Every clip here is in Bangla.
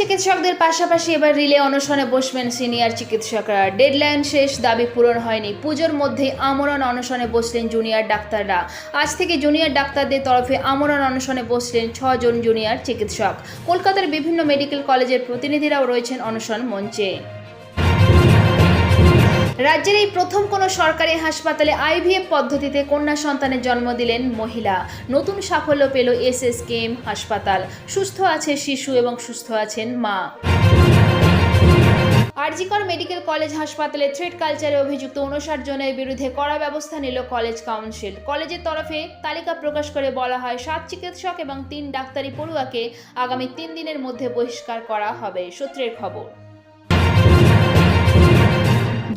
চিকিৎসকদের পাশাপাশি এবার রিলে অনশনে বসবেন সিনিয়র চিকিৎসকরা। ডেডলাইন শেষ, দাবি পূরণ হয়নি। পুজোর মধ্যেই আমরণ অনশনে বসলেন জুনিয়র ডাক্তাররা। আজ থেকে জুনিয়র ডাক্তারদের তরফে আমরণ অনশনে বসলেন ছজন জুনিয়র চিকিৎসক। কলকাতার বিভিন্ন মেডিকেল কলেজের প্রতিনিধিরাও রয়েছেন অনশন মঞ্চে। রাজ্যের এই প্রথম কোনো সরকারি হাসপাতালে আইভিএফ পদ্ধতিতে কন্যা সন্তানের জন্ম দিলেন মহিলা। নতুন সাফল্য পেল এস এস কেম হাসপাতাল। সুস্থ আছে শিশু এবং সুস্থ আছেন মা। আরজিকর মেডিকেল কলেজ হাসপাতালে থ্রেড কালচারে অভিযুক্ত উনষাট জনের বিরুদ্ধে কড়া ব্যবস্থা নিল কলেজ কাউন্সিল। কলেজের তরফে তালিকা প্রকাশ করে বলা হয়, সাত চিকিৎসক এবং তিন ডাক্তারি পড়ুয়াকে আগামী তিন দিনের মধ্যে বহিষ্কার করা হবে। সূত্রের খবর।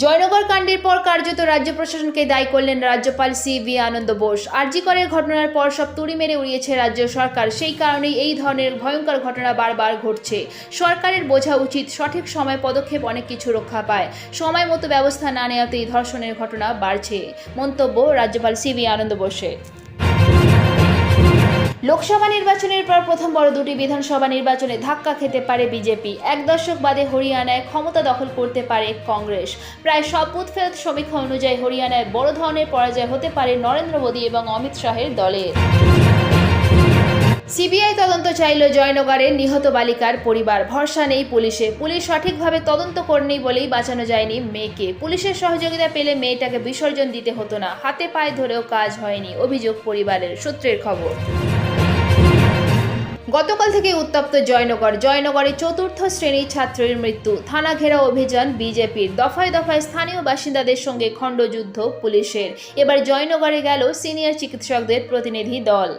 জয়নগর কাণ্ডের পর কার্যত রাজ্য প্রশাসনকে দায়ী করলেন রাজ্যপাল C V Ananda Bose. R G আরজিকরের ঘটনার পর সব তুড়ি মেরে উড়িয়েছে রাজ্য সরকার। সেই কারণেই এই ধরনের ভয়ঙ্কর ঘটনা বারবার ঘটছে। সরকারের বোঝা উচিত সঠিক সময় পদক্ষেপ অনেক কিছু রক্ষা পায়। সময় মতো ব্যবস্থা না নেওয়াতেই ধর্ষণের ঘটনা বাড়ছে। মন্তব্য রাজ্যপাল সি ভি আনন্দ বোসের। লোকসভা নির্বাচনের পর প্রথম বড় দুটি বিধানসভা নির্বাচনে ধাক্কা খেতে পারে বিজেপি। এক দশক বাদে হরিয়ানায় ক্ষমতা দখল করতে পারে কংগ্রেস। প্রায় সব বুথফেরত সমীক্ষা অনুযায়ী হরিয়ানায় বড় ধরনের পরাজয় হতে পারে নরেন্দ্র মোদী এবং অমিত শাহের দলের। সিবিআই তদন্ত চাইল জয়নগরের নিহত বালিকার পরিবার। ভরসা নেই পুলিশে। পুলিশ সঠিকভাবে তদন্ত করেনি বলেই বাঁচানো যায়নি মেয়েকে। পুলিশের সহযোগিতা পেলে মেয়েটাকে বিসর্জন দিতে হতো না। হাতে পায়ে ধরেও কাজ হয়নি, অভিযোগ পরিবারের সূত্রের খবর। গতকাল থেকে উত্তপ্ত জয়নগর। জয়নগরে চতুর্থ শ্রেণির ছাত্রের মৃত্যু। থানা ঘেরা অভিযান বিজেপির। দফায় দফায় স্থানীয় বাসিন্দাদের সঙ্গে খণ্ডযুদ্ধ পুলিশের। এবার জয়নগরে গেল সিনিয়র চিকিৎসকদের প্রতিনিধি দল।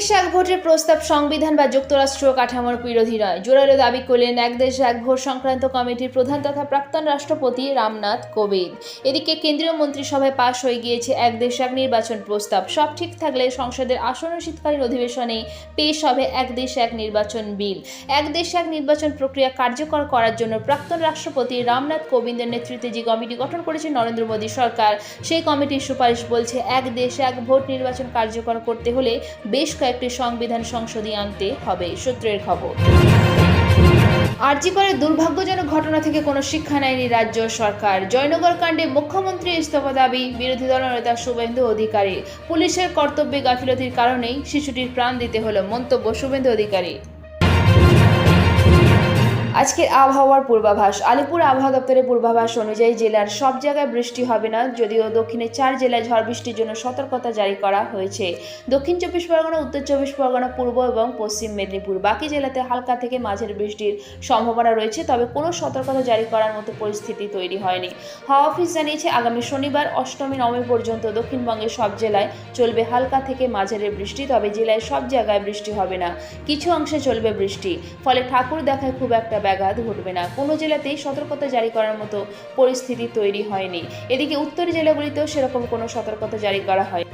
দেশ এক ভোটের প্রস্তাব, সংবিধান বা যুক্তরাষ্ট্র কাঠামোর বিরোধী নয়। জোরালো দাবি করলেন এক দেশ এক ভোট সংক্রান্ত কমিটির প্রধান তথা প্রাক্তন রাষ্ট্রপতি রামনাথ কোবিন্দ। এদিকে কেন্দ্রীয় মন্ত্রিসভায় পাশ হয়ে গিয়েছে এক দেশ এক নির্বাচন প্রস্তাব। সব ঠিক থাকলে সংসদের আসন্ন শীতকালীন অধিবেশনে পেশ হবে এক দেশ এক নির্বাচন বিল। এক দেশ এক নির্বাচন প্রক্রিয়া কার্যকর করার জন্য প্রাক্তন রাষ্ট্রপতি রামনাথ কোবিন্দের নেতৃত্বে যে কমিটি গঠন করেছে নরেন্দ্র মোদী সরকার, সেই কমিটির সুপারিশ বলছে, এক দেশ এক ভোট নির্বাচন কার্যকর করতে হলে বেশ কয়েকটি সংবিধান সংশোধনী আনতে হবে সূত্রের খবর। আরজিকরের দুর্ভাগ্যজনক ঘটনা থেকে কোনো শিক্ষা নেয়নি রাজ্য সরকার। জয়নগর কাণ্ডে মুখ্যমন্ত্রী ইস্তফা দাবি, বিরোধী দলনেতা শুভেন্দু অধিকারী। পুলিশের কর্তব্যে গাফিলতির কারণেই শিশুটির প্রাণ দিতে হলো মন্তব্য শুভেন্দু অধিকারী। আজকের আবহাওয়ার পূর্বাভাস, আলিপুর আবহাওয়া দপ্তরের পূর্বাভাস অনুযায়ী জেলার সব জায়গায় বৃষ্টি হবে না, যদিও দক্ষিণে চার জেলায় ঝড় বৃষ্টির জন্য সতর্কতা জারি করা হয়েছে। দক্ষিণ চব্বিশ পরগনা, উত্তর চব্বিশ পরগনা, পূর্ব এবং পশ্চিম মেদিনীপুর। বাকি জেলাতে হালকা থেকে মাঝের বৃষ্টির সম্ভাবনা রয়েছে, তবে কোনো সতর্কতা জারি করার মতো পরিস্থিতি তৈরি হয়নি। হাওয়া অফিস জানিয়েছে, আগামী শনিবার অষ্টমী, নবমী পর্যন্ত দক্ষিণবঙ্গের সব জেলায় চলবে হালকা থেকে মাঝের বৃষ্টি, তবে জেলায় সব জায়গায় বৃষ্টি হবে না। কিছু অংশে চলবে বৃষ্টি, ফলে ঠাকুর দেখায় খুব একটা ব্যাঘাত ঘটবে না। কোনো জেলাতেই সতর্কতা জারি করার মতো পরিস্থিতি তৈরি হয়নি। এদিকে উত্তর জেলাগুলিতেও সেরকম কোনো সতর্কতা জারি করা হয়